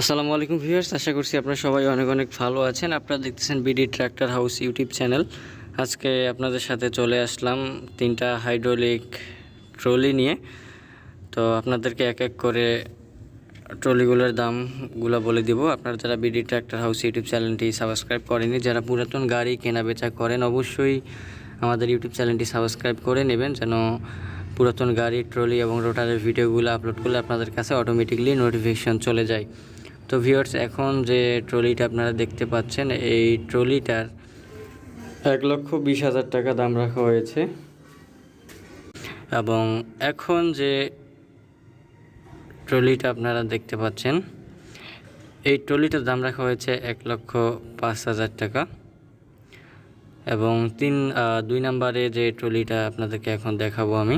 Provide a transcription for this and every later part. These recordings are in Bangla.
আসসালামু আলাইকুম ভিউয়ার্স, আশা করছি আপনারা সবাই অনেক অনেক ভালো আছেন। আপনারা দেখতেছেন BD tractor house YouTube channel আজকে আপনাদের সাথে চলে আসলাম তিনটা হাইড্রোলিক ট্রলি নিয়ে। তো আপনাদেরকে এক এক করে ট্রলিগুলোর দামগুলো বলে দিব। আপনারা যারা বিডি ট্র্যাক্টর হাউস ইউটিউব চ্যানেলটি সাবস্ক্রাইব করেনি যারা পুরাতন গাড়ি কেনা বেচা করেন, অবশ্যই আমাদের ইউটিউব চ্যানেলটি সাবস্ক্রাইব করে নেবেন, যেন পুরাতন গাড়ি ট্রলি এবং রোটারের ভিডিওগুলো আপলোড করলে আপনাদের কাছে অটোমেটিকলি নোটিফিকেশন চলে যায়। তো ভিউয়ার্স এখন যে ট্রলিটা আপনারা দেখতে পাচ্ছেন এই ট্রলিটার এক লক্ষ বিশ হাজার টাকা দাম রাখা হয়েছে। এবং এখন যে ট্রলিটা আপনারা দেখতে পাচ্ছেন এই ট্রলিটার দাম রাখা হয়েছে এক লক্ষ পাঁচ হাজার টাকা। এবং তিন দুই নম্বরে যে ট্রলিটা আপনাদেরকে এখন দেখাবো আমি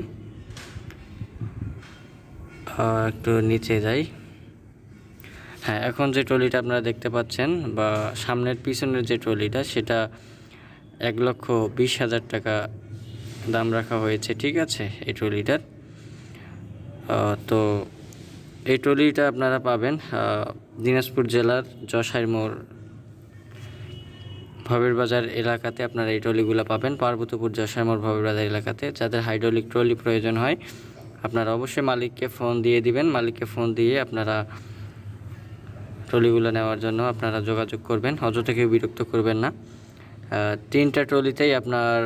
একটু নিচে যাই। হ্যাঁ এখন যে ট্রলিটা আপনারা দেখতে পাচ্ছেন বা সামনের পিছনের যে ট্রলিটা, সেটা এক লক্ষ বিশ হাজার টাকা দাম রাখা হয়েছে, ঠিক আছে, এই ট্রলিটার। তো এই ট্রলিটা আপনারা পাবেন দিনাজপুর জেলার যশাইর মোড় ভবের বাজার এলাকাতে আপনারা এই ট্রলিগুলো পাবেন, পার্বতীপুর যশাইর মোড় ভবের বাজার এলাকাতে। যাদের হাইড্রোলিক ট্রলি প্রয়োজন হয়, আপনারা অবশ্যই মালিককে ফোন দিয়ে দিবেন, মালিককে ফোন দিয়ে আপনারা ট্রলিগুলো নেওয়ার জন্য আপনারা যোগাযোগ করবেন। অযথা কেউ বিরক্ত করবেন না। তিনটা ট্রলিতেই আপনার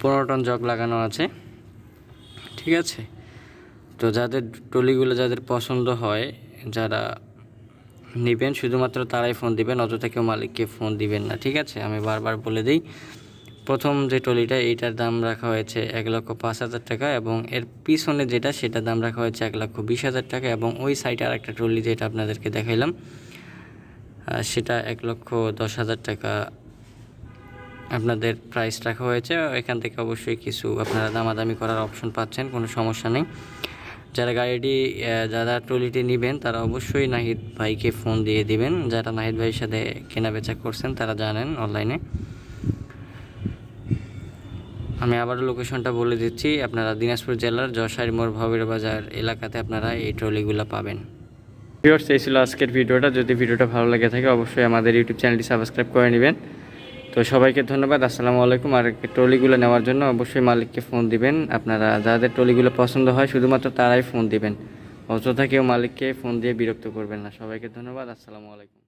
পনেরো টন জগ লাগানো আছে। ঠিক আছে? তো যাদের ট্রলিগুলো যাদের পছন্দ হয়, যারা নেবেন, শুধুমাত্র তারাই ফোন দিবেন, অযথা কেউ মালিককে ফোন দিবেন না। ঠিক আছে? আমি বারবার বলে দিই প্রথম যে ট্রলিটা, এইটার দাম রাখা হয়েছে এক লক্ষ পাঁচ হাজার টাকা এবং এর পিছনে যেটা, সেটার দাম রাখা হয়েছে এক লক্ষ বিশ হাজার টাকা এবং ওই সাইডে আর একটা ট্রলি যেটা আপনাদেরকে দেখাইলাম সেটা এক লক্ষ দশ হাজার টাকা আপনাদের প্রাইস রাখা হয়েছে। এখান থেকে অবশ্যই কিছু আপনারা দামাদামি করার অপশন পাচ্ছেন, কোনো সমস্যা নেই। যারা গাড়িটি যারা ট্রলিটি নেবেন, তারা অবশ্যই নাহিদ ভাইকে ফোন দিয়ে দিবেন। যারা নাহিদ ভাইয়ের সাথে কেনা বেচা করছেন, তারা জানেন অনলাইনে আমি আবারও লোকেশনটা বলে দিচ্ছি। আপনারা দিনাজপুর জেলার যশাইর মোড় ভবের বাজার এলাকাতে আপনারা এই ট্রলিগুলো পাবেন। ভিউয়ার্স, এই ছিল আজকের ভিডিওটা। যদি ভিডিওটা ভালো লাগে থাকে, অবশ্যই আমাদের ইউটিউব চ্যানেলটি সাবস্ক্রাইব করে নেবেন। তো সবাইকে ধন্যবাদ। আসসালামু আলাইকুম। আর ট্রলিগুলো নেওয়ার জন্য অবশ্যই মালিককে ফোন দিবেন। আপনারা যাদের ট্রলিগুলো পছন্দ হয়, শুধুমাত্র তারাই ফোন দিবেন। অযথা কেউ মালিককে ফোন দিয়ে বিরক্ত করবেন না। সবাইকে ধন্যবাদ। আসসালামু আলাইকুম।